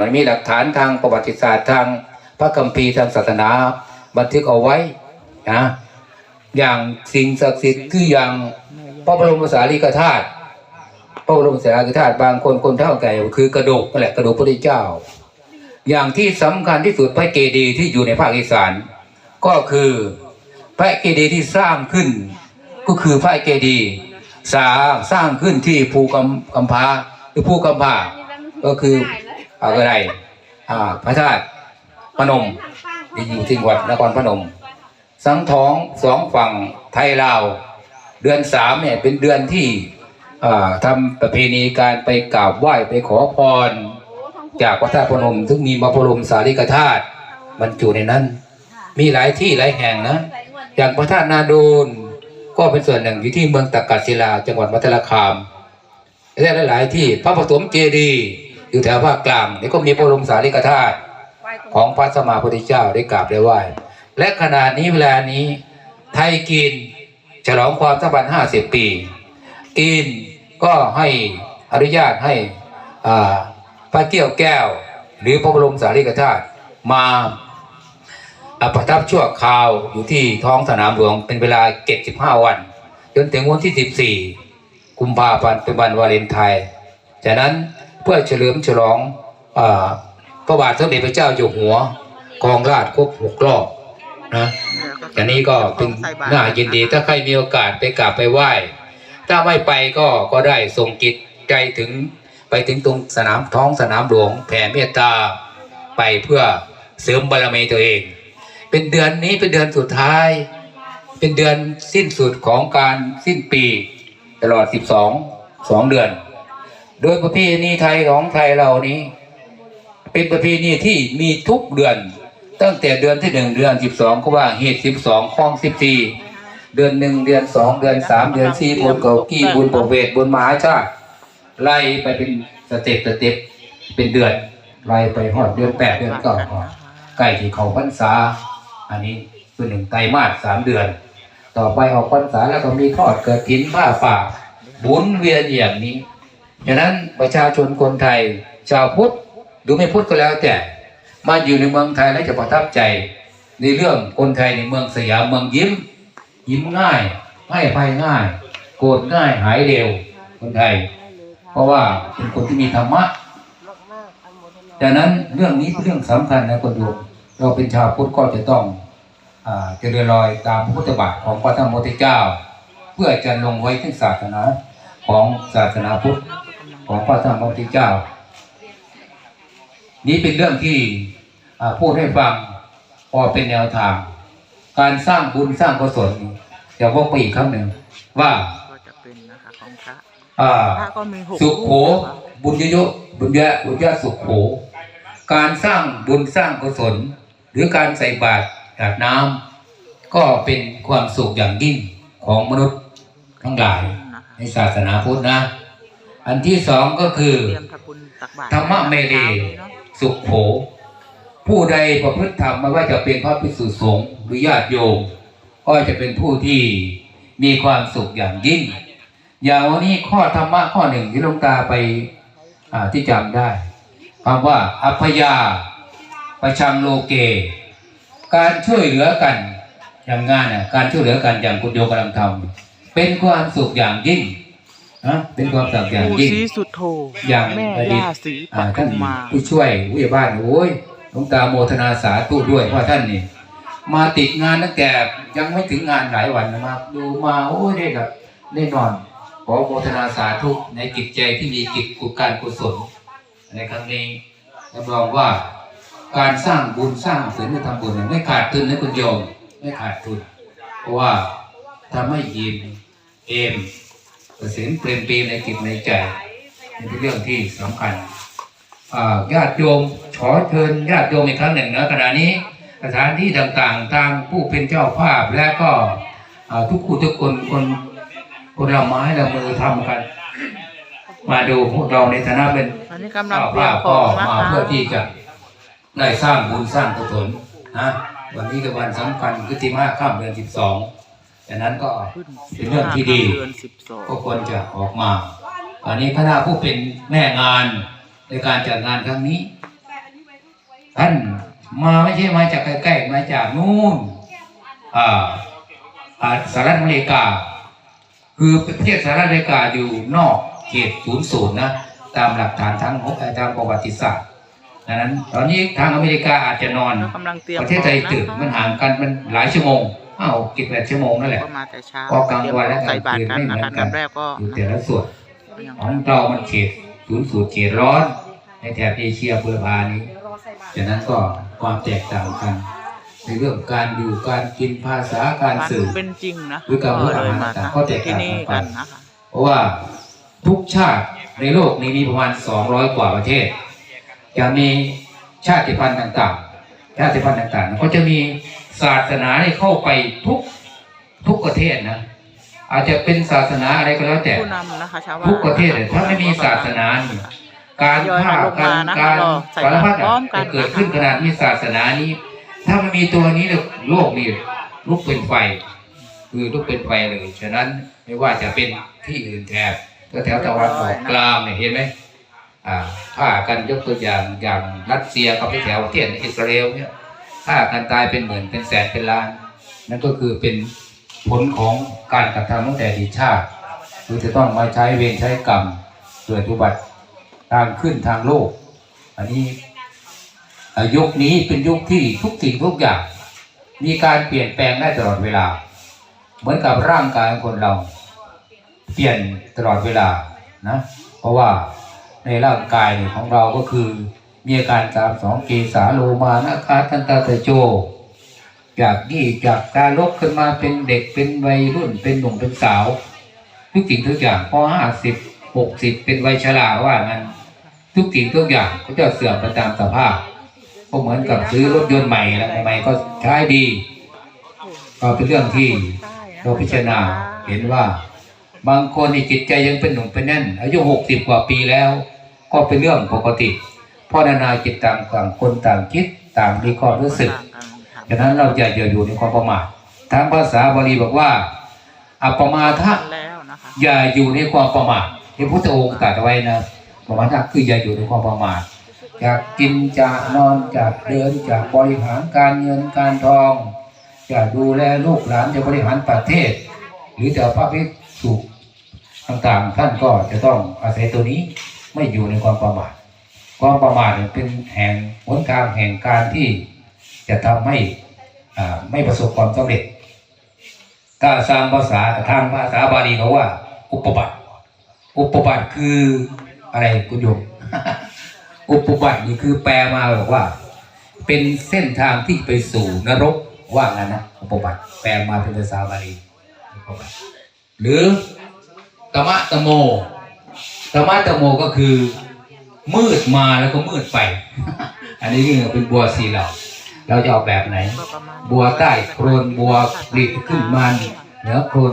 มันมีหลักฐานทางประวัติศาสตร์ทางพระคัมภีร์ทางศาสนาบันทึกเอาไว้นะอย่างสิ่งศักดิ์สิทธิ์คืออย่างพระบรมสารีริกธาตุพระบรมสารีริกธาตุบางคนคนเท่าแก่คือกระดูกนั่นแหละกระดูกพระพุทธเจ้า อย่างที่สำคัญที่สุดพระเจดีย์ที่อยู่ในภาคอีสาน ก็คือพระเจดีย์ที่สร้างขึ้น ก็คือพระเจดีย์สร้างสร้างขึ้นที่ภูกำกำพาหรือภูกำพาก็คือ อะไรอ่าพระธาตุพนมที่อยู่ที่จังหวัดนครพนม สังท้องสองฝั่งไทยลาว เดือนสามเนี่ยเป็นเดือนที่อ่าทำประเพณีการไปกราบไหว้ไปขอพร จากพระธาตุพนมซึ่งมีมาพรมสารีกธาตุบรรจุในนั้น มีหลายที่หลายแห่งนะ อย่างพระธาตุนาดูนก็เป็นส่วนหนึ่งอยู่ที่เมืองตะกัศิลาจังหวัดมัทลคามและหลาย ๆ ที่พระปฐมเจดีย์ อยู่แถวภาคกลางนี่ก็มีพระบรมสารีริกธาตุของพระสมมาพุทธเจ้าได้กราบได้ไหว้และขณะนี้เวลานี้ ไทยกินฉลองความสัมพันธ์50ปี กินก็ให้อนุญาตให้อ่าพระเกี้ยวแก้ว หรือพระบรมสารีริกธาตุมาอะประทับชั่วคราวอยู่ที่ท้องสนามหลวงเป็นเวลา75วัน จนถึงวันที่14กุมภาพันธ์เป็นวันวาเลนไทน์จากนั้น เพื่อเฉลิมฉลองอพระบาทสมเด็จพระเจ้าอยู่หัวกองราชครบหกรอบนะอันนี้ก็เป็นน่ายินดีถ้าใครมีโอกาสไปกราบไปไหว้ ถ้าไม่ไปก็ก็ได้ส่งจิตใจถึงไปถึงตรงสนามท้องสนามหลวงแผ่เมตตาไปเพื่อเสริมบารมีตัวเอง เป็นเดือนนี้เป็นเดือนสุดท้าย เป็นเดือนสิ้นสุดของการสิ้นปี ตลอด 12 2 เดือน โดยประเพณีไทยของไทยเรานี้ เป็นประเพณีที่มีทุกเดือน ตั้งแต่เดือนที่หนึ่งเดือน12ก็ว่าเหตุ12ข้อง14เดือนหนึ่งเดือนสองเดือนสามเดือนสี่บุญเก่ากี้บุญประเวทบุญมหาชาติไล่ไปเป็นสเต็ปสเต็ปเป็นเดือนไล่ไปหอดเดือนแปดเดือนเก้าใกล้ที่เขาพรรษา อันนี้คือหนึ่งไตรมาสสามเดือน ต่อไปออกพรรษาแล้วก็มีทอดเกิดกินผ้าป่าบุญเวียนอย่างนี้ ฉะนั้นประชาชนคนไทย ชาวพุทธหรือไม่พุทธก็แล้วแต่ มาอยู่ในเมืองไทยแล้วจะประทับใจ ในเรื่องคนไทยในเมืองสยามเมืองยิ้ม ยิ้มง่ายให้ภัยง่าย โกรธง่ายหายเร็วคนไทย เพราะว่าเป็นคนที่มีธรรมะดังนั้นเรื่องนี้เป็นเรื่องสำคัญนะคนดูเราเป็นชาวพุทธก็จะต้องเจริญรอยตามพุทธบาทของพระธรรมพุทธเจ้า เพื่อจะลงไว้ที่ศาสนาของศาสนาพุทธ ของพระธรรมพุทธเจ้า นี้เป็นเรื่องที่อ่าพูดให้ฟังพอเป็นแนวทาง การสร้างบุญสร้างกุศลจะวกไปอีกครั้งหนึ่งว่าก็จะเป็นนะคะของพระอ่าพระก็มีหกสุขโขบุญเยอะๆบุญเยอะบุญเยอะสุขโขการสร้างบุญสร้างกุศล หรือการใส่บาตรอาบน้ำก็เป็นความสุขอย่างยิ่งของมนุษย์ทั้งหลายในศาสนาพุทธนะ อันที่สองก็คือเตรียมทำบุญตักบาตรธรรมะเมรีสุขโข ผู้ใดประพฤติธรรมไม่ว่าจะเป็นพระภิกษุสงฆ์หรือญาติโยม ก็จะเป็นผู้ที่มีความสุขอย่างยิ่ง อย่างวันนี้ข้อธรรมะข้อหนึ่งที่หลวงตาไปอ่าที่จำได้คำว่า อัพยาประชังโลเก การช่วยเหลือกันอย่างงานน่ะการช่วยเหลือกันอย่างคุณโยมกำลังทำเป็นความสุขอย่างยิ่ง นะเป็นความสุขอย่างปู่ยิ่ง ศรีสุดโธอย่างแม่อดีตย่าศรีปอ่าทุท่านมมา ผู้ช่วยผู้ใหญ่บ้านโอ้ยหลวงตาโมทนาสาธุด้วยเพราะท่านนี่ มาติดงานตั้งแต่ยังไม่ถึงงานหลายวันนะครับดูมาโอ้ยได้แบบได้นอน ขอโมทนาสาธุในจิตใจที่มีกิจกุการกุศลในครั้งนี้รับรองว่าการสร้างบุญสร้างศีลทำบุญเนี่ยไม่ขาดทุนนะคุณโยม ไม่ขาดทุน เพราะว่าทำให้ยิ้มเอม เกษมเปลี่ยนปีในจิตในใจนี่เป็นเรื่องที่สำคัญอ่าญาติโยมขอเชิญญาติโยมอีกครั้งหนึ่งนะขณะนี้สถานที่ต่างๆทางผู้เป็นเจ้าภาพและก็อ่าทุกคู่ทุกคนคนคนละไม้ละมือทำกัน มาดูพวกเราในฐานะเป็นอันนี้กำลังเจ้าเตรียภามพก็ของนะมาคะเพื่อที่จะได้สร้างบุญสร้างกุศลนะวันนี้เป็นวันสำคัญคือที่ห้าข้ามเดือนสิบสอง ดังนั้นก็ขึ้นเป็นเรื่องที่ดีเดือนสิบสองก็ควรจะออกมาอันนี้คณะผู้เป็นแม่งานในการจัดงานครั้งนี้ท่านมาไม่ใช่มาจากใกล้ๆมาจากนู่นอ่าอ่าสหรัฐอเมริกา คือประเทศสหรัฐอเมริกาอยู่นอกเขตศูนย์ศูนย์นะตามหลักฐานทางเอ่อทางประวัติศาสตร์ดังนั้น ตอนนี้ทางอเมริกาอาจจะนอนก็กำลังเตรียมประเทศไทยตื่นมันห่างกันมันหลายชั่วโมง อ้าวกินแปดชั่วโมงนั่นแหละก็มาแต่เช้าก็กลางวันและกลางใส่บาตรคืนกันไม่นะเหมืคะอนกันลำแรกก็อยู่แต่ละส่วนยังของเรามันเขตศูนย์สูตรเขตร้อน ในแถบเอเชียบุรพานี้ฉะนั้นก็ความแตกต่างกันในเรื่องการอยู่การกินภาษาการการสื่อเป็นจริงนะหรือการก็เลยมาต่างทำๆก็แตกที่ต่างนี่กันไปกันนะคะเพราะว่าทุกชาติในโลกนี้มีประมาณ 200 กว่าประเทศ จะมีชาติพันธุ์ต่างๆ ชาติพันธุ์ต่างๆ ก็จะมี ศาสนาที่เข้าไปทุกทุกประเทศนะอาจจะเป็นศาสนาอะไรก็แล้วแต่ผู้นำนะคะชาวบ้านทุกประเทศเนี่ยถ้าไม่มีศาสนานี่การทยอยฆ่ามาลงกามารนะคะการรอใส่สารพัดพร้อมกัจะนเกิดนะคะขึ้นขนาดมีศาสนานี้ ถ้าไม่มีตัวนี้เนี่ยโลกนี่ลุกเป็นไฟ คือลุกเป็นไฟเลยฉะนั้นไม่ว่าจะเป็นที่อื่นแถบแถวตะวันออกกลางเนี่ยเห็นไหมอ่าฆ่ากันยกตัวอย่างอย่างรัสเซียกับแถวประเทศอิสราเอลเนี่ย ฆ่ากันตายเป็นหมื่นเป็นแสนเป็นล้าน นั่นก็คือเป็นผลของการกระทำตั้งแต่ดีชาติคือจะต้องมาใช้เวรใช้กรรมเกิดอุบัติทางขึ้นทางโลก อันนี้ยุคนี้เป็นยุคที่ทุกสิ่งทุกอย่าง มีการเปลี่ยนแปลงได้ตลอดเวลา เหมือนกับร่างกายของคนเรา เปลี่ยนตลอดเวลานะเพราะว่าในร่างกายของเราก็คือ มีอาการตามสองเกสาโลมานะคาทันตาตะโจจากนี่จากการลกขึ้นมาเป็นเด็กเป็นวัยรุ่นเป็นหนุ่มเป็นสาว ทุกสิ่งทุกอย่างพอห้าสิบหกสิบเป็นวัยชราว่างั้น ทุกสิ่งทุกอย่างก็จะเสื่อมไปตามสภาพก็เหมือนกับซื้อรถยนต์ใหม่แล้วใหม่ก็ใช้ดี ก็เป็นเรื่องที่เราพิจารณาเห็นว่า บางคนนี่จิตใจยังเป็นหนุ่มเป็นแน่นอายุหกสิบกว่าปีแล้ว ก็เป็นเรื่องปกติ พราะนานาจิตต่างต่างคนต่างคิดต่างมีความรู้สึกฉะนั้นเราอย่าอย่าอยู่ในความประมาททางภาษาบาลีบอกว่า อัปปมาทะแล้วนะคะอย่าอยู่ในความประมาทที่พุทธองค์ตรัสเอาไว้นะประมาทะคืออย่าอยู่ในความประมาทจากกินจากนอนจากเดินจากบริหารการเงินการทองจะดูแลลูกหลานจะบริหารประเทศ หรือจะพระภิกษุต่างๆ ท่านก็จะต้องอาศัยตัวนี้ไม่อยู่ในความประมาท ความประมาทเนี่ยเป็นแห่งหนทางแห่งการที่จะทำให้อ่าไม่ประสบความสำเร็จถ้าสร้างภาษาทางภาษาบาลีเขาว่า อุปบัติ อุปบัติคืออะไรคุณโยมอุปบัตินี่คือแปลมาบอกว่า เป็นเส้นทางที่ไปสู่นรกว่างั้นนะอุปบัติแปลมาเป็นภาษาบาลีอุปบัติหรือตมะตะโมตมะตะโมก็คือ มืดมาแล้วก็มืดไป อันนี้คือเป็นบัวสีเหล่าเราจะออกแบบไหน บัวใต้โครนบัวปลีดขึ้นมาเหนือโครน